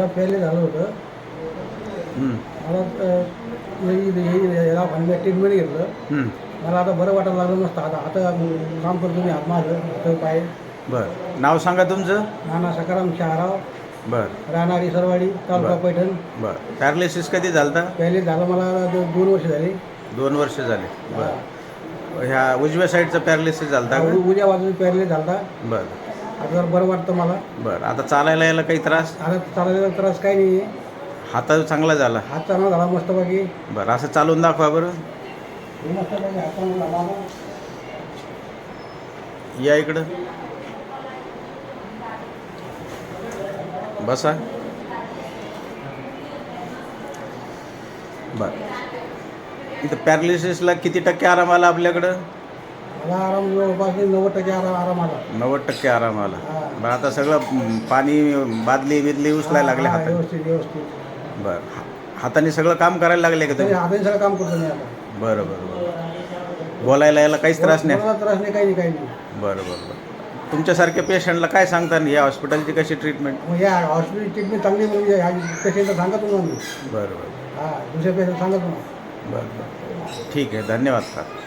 मला पहिले झालं होतं. मला याला म्हणजे ट्रीटमेंट घेतलं. मला आता बरं वाटायला लागलं मस्त आता आता काम करतो मी हात माझं हात पाय. बरं. नाव सांगा तुमचं? नाना सकाराम शहाराव. बरं. राहणारी सरवाडी तालुका. पैठण. बरं. पॅरालिसिस कधी झालता? पहिले झालं मला दोन वर्ष झाली. दोन वर्ष झाले. बरं. ह्या उजव्या साईडचा पॅरालिसिस झालता का? उ- उद्या बाजूला पहिले झालता. बरं. आता बरं वाटतं मला. बरं आता चालायला यायला काही त्रास? आता चालायला त्रास काही नाही. आहे हाता चांगला झाला. हात चांगला झाला मस्त बाकी बरं असं चालून दाखवा बरं. मस्त बाकी हात चांगला झाला या इकडं. बसा. बरं. इथं पॅरालिसिसला किती टक्के आराम आला आपल्याकडं? मला आराम जवळपास नव्वद टक्के आराम आराम आला. नव्वद टक्के आराम आला. बरं आता सगळं म, पाणी बादली बिदली उचलायला लागले हा, हाताने? व्यवस्थित व्यवस्थित. बरं हा- हाताने सगळं काम करायला लागले का तरी तुम्ही हाताने सगळं काम करतो मी आता. बरं बरं बरं. बोलायला यायला काहीच त्रास नाही? कोणाला त्रास नाही काही नाही काही नाही. बरं बरं बरं. तुमच्यासारख्या पेशंटला काय सांगता या हॉस्पिटलची कशी ट्रीटमेंट मग या हॉस्पिटल ट्रीटमेंट चांगली म्हणजे पेशंटला सांगतो मी. बरं बरं. हा दुसऱ्या पेशंट सांगतो ना. बरं बरं. ठीक आहे धन्यवाद सर